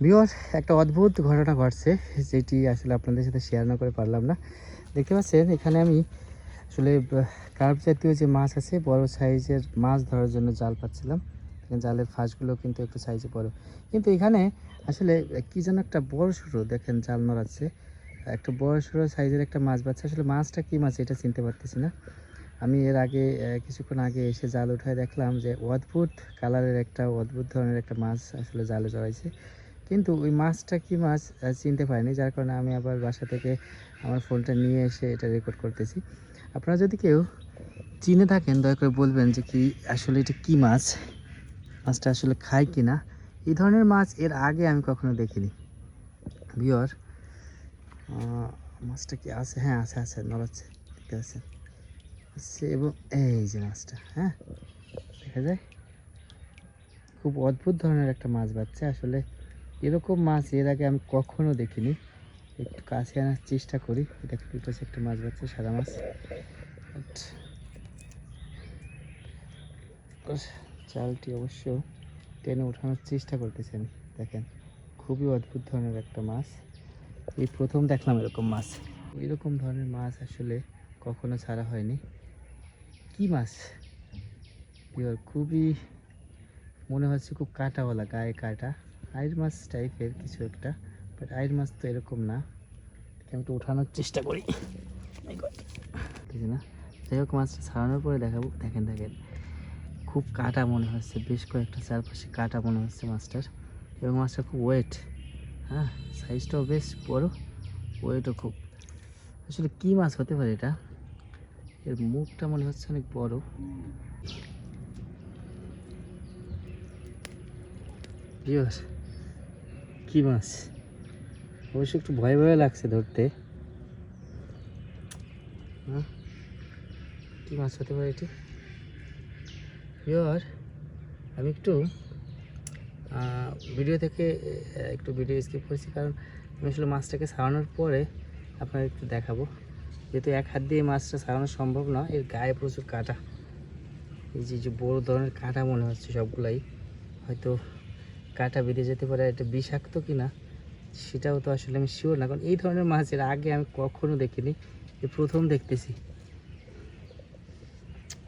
বিয়র একটা অদ্ভুত ঘটনা ঘটছে, যেটি আসলে আপনাদের সাথে শেয়ার না করে পারলাম না। দেখতে পাচ্ছেন, এখানে আমি আসলে কার্প জাতীয় যে মাছ আছে, বড় সাইজের মাছ ধরার জন্য জাল পাচ্ছিলাম। জালের ফাঁসগুলো কিন্তু একটু সাইজে বড়। কিন্তু এখানে আসলে কি যেন একটা বড় সড়ো দেখেন, জাল নড়াচ্ছে। একটা বড় সড়ো সাইজের একটা মাছ পাচ্ছে আসলে মাছটা কি মাছ এটা চিনতে পারতেছি না। আমি এর আগে কিছুক্ষণ আগে এসে জাল উঠায় দেখলাম যে, অদ্ভুত কালারের একটা, অদ্ভুত ধরনের একটা মাছ আসলে জালে জড়াইছে। কিন্তু ওই মাছটা কি মাছ চিনতে পারিনি। যার কারণে আমি আবার বাসা থেকে আমার ফোনটা নিয়ে এসে এটা রেকর্ড করতেছি। আপনারা যদি কেউ চিনে থাকেন, দয়া করে বলবেন যে কি, আসলে এটা কি মাছ? মাছটা আসলে খায় কি না এই ধরনের মাছ এর আগে আমি কখনো দেখিনি। বিয়র মাছটা কি আছে? হ্যাঁ আছে আছে, নড়াচ্ছে, ঠিক পাচ্ছেন আছে এবং এই যে মাছটা হ্যাঁ দেখা যায়। খুব অদ্ভুত ধরনের একটা মাছ বাচ্চা। আসলে এরকম মাছ এর আগে আমি কখনো দেখিনি। একটু কাছে আনার চেষ্টা করি। এটা দুটো একটা মাছ বাচ্চা, সাদা মাছ। চালটি অবশ্য টেনে ওঠানোর চেষ্টা করতেছি আমি দেখেন। খুবই অদ্ভুত ধরনের একটা মাছ। এই প্রথম দেখলাম এরকম মাছ। এরকম ধরনের মাছ আসলে কখনো ছাড়া হয়নি। কি মাছ? খুবই, মনে হচ্ছে খুব কাঁটাওয়ালা, গায়ে কাটা। আইর মাছ টাইপের কিছু একটা বাট আইর মাছ তো এরকম না। আমি একটু ওঠানোর চেষ্টা করি। না। যাই হোক, মাছটা ছাড়ানোর পরে দেখাবো। দেখেন দেখেন। খুব কাটা মনে হচ্ছে, বেশ কয়েকটা চারপাশে কাটা মনে হচ্ছে মাছটার। এবং মাছটা খুব ওয়েট হ্যাঁ? সাইজটাও বেশ বড় ওয়েটও খুব। আসলে কী মাছ হতে পারে এটা? এর মুখটা মনে হচ্ছে অনেক বড়। ভিউয়ার কি মাছ? অবশ্য একটু ভয় ভয় লাগছে ধরতে। কি মাছ হতে পারে এটি? ভিউয়ার আমি একটু ভিডিও থেকে একটু ভিডিও স্কিপ করেছি কারণ আমি আসলে মাছটাকে সারানোর পরে আপনার একটু দেখাবো। যেহেতু এক হাত দিয়ে মাছটা সারানো সম্ভব না, এর গায়ে প্রচুর কাটা। এই যে বড় ধরনের কাটা মনে হচ্ছে সবগুলাই। হয়তো কাটা বেরিয়ে যেতে পারে, এটা বিষাক্ত কি না সেটাও তো আসলে আমি শিওর না। কারণ এই ধরনের মাছ এর আগে আমি কখনো দেখিনি, এই প্রথম দেখতেছি।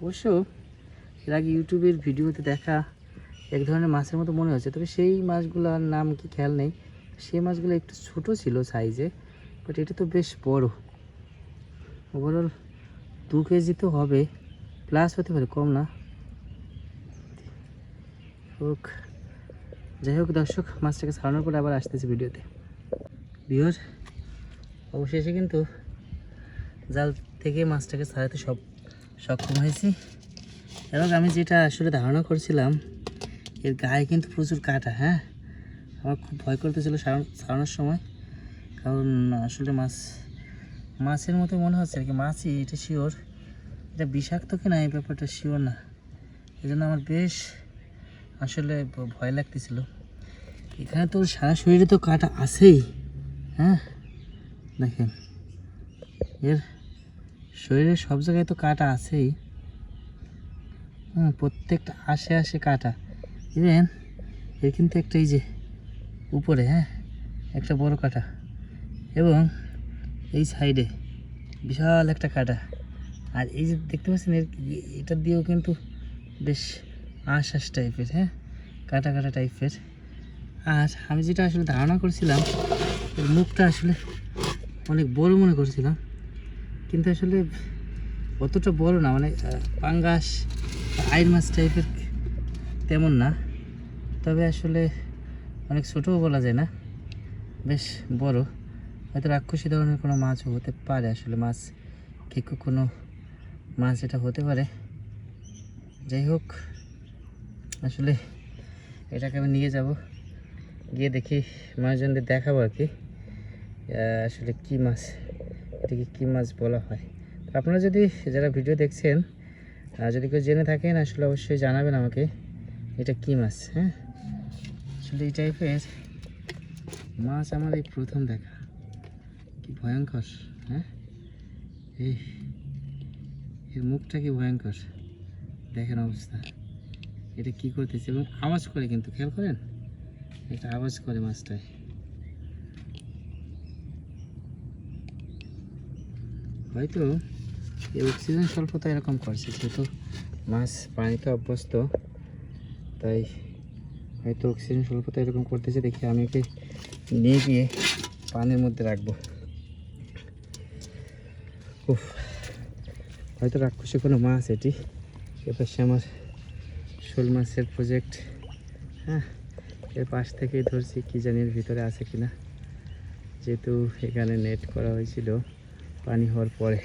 অবশ্য এর আগে ইউটিউবের ভিডিওতে দেখা এক ধরনের মাছের মতো মনে হচ্ছে তবে সেই মাছগুলোর নাম কি খেয়াল নেই। সেই মাছগুলো একটু ছোট ছিল সাইজে বাট এটা তো বেশ বড়। ওভারঅল দু কেজি তো হবে প্লাস হতে পারে কম না। হোক। যাই হোক দর্শক, মাছটাকে ছাড়ানোর পরে আবার আসতেছি ভিডিওতে। বিহর অবশেষে কিন্তু জাল থেকে মাছটাকে ছাড়াতে সব সক্ষম হয়েছি। এবং আমি যেটা আসলে ধারণা করছিলাম, এর গায়ে কিন্তু প্রচুর কাটা হ্যাঁ? আমার খুব ভয় করতেছিল ছাড়ানোর সময়। কারণ আসলে মাছ, মাছের মতো মনে হচ্ছে আর কি, মাছই, এটা শিওর এটা বিষাক্ত কিনা এই ব্যাপারটা শিওর না। এই জন্য আমার বেশ আসলে ভয় লাগতেছিল। এখানে তো সারা শরীরে তো কাটা আছেই হ্যাঁ? দেখেন, এর শরীরে সব জায়গায় তো কাটা আছেই। হুম, প্রত্যেকটা আশে আশে কাটা। ইভেন এর কিন্তু একটা এই যে উপরে হ্যাঁ? একটা বড় কাটা। এবং এই সাইডে বিশাল একটা কাটা। আর এই যে দেখতে পাচ্ছেন, এর এটা দিয়েও কিন্তু বেশ আশ আশ টাইপের হ্যাঁ? কাটা কাটা টাইপের। আর আমি যেটা আসলে ধারণা করছিলাম এর মুখটা আসলে অনেক বড় মনে করছিলাম। কিন্তু আসলে অতটা বড় না মানে পাঙ্গাস আইর মাছ টাইপের তেমন না। তবে আসলে অনেক ছোটও বলা যায় না, বেশ বড়। হয়তো রাক্ষসী ধরনের কোনো মাছও হতে পারে আসলে মাছ কেকু কোনো মাছ এটা হতে পারে। যাই হোক আসলে এটাকে আমি নিয়ে যাব। গিয়ে দেখি মানুষজনদের দেখাবো আর কি আসলে কী মাছ, এটাকে কী মাছ বলা হয়। তো আপনারা যদি যারা ভিডিও দেখছেন যদি কেউ জেনে থাকেন, আসলে অবশ্যই জানাবেন আমাকে এটা কী মাছ হ্যাঁ? আসলে এই টাইপের মাছ আমার এই প্রথম দেখা। কি ভয়ঙ্কর হ্যাঁ? এই, এর মুখটা কি ভয়ঙ্কর, দেখেন অবস্থা। এটা কি করতেছে? এবং আওয়াজ করে কিন্তু, খেয়াল করেন? একটা আওয়াজ করে মাছটায়। হয়তো এই অক্সিজেন স্বল্পতা এরকম করছে, যেহেতু মাছ পানিতে অভ্যস্ত, তাই হয়তো অক্সিজেন স্বল্পতা এরকম করতেছে দেখি আমি ওকে নিয়ে গিয়ে পানির মধ্যে রাখব। উফ, হয়তো রাক্ষসে কোনো মাছ এটি। এবার সে আমার শোল মাছের প্রজেক্ট হ্যাঁ এর পাশ থেকেই ধরছি কি জানির ভিতরে আছে কিনা। যেহেতু এখানে নেট করা হয়েছিল, পানি হওয়ার পরে।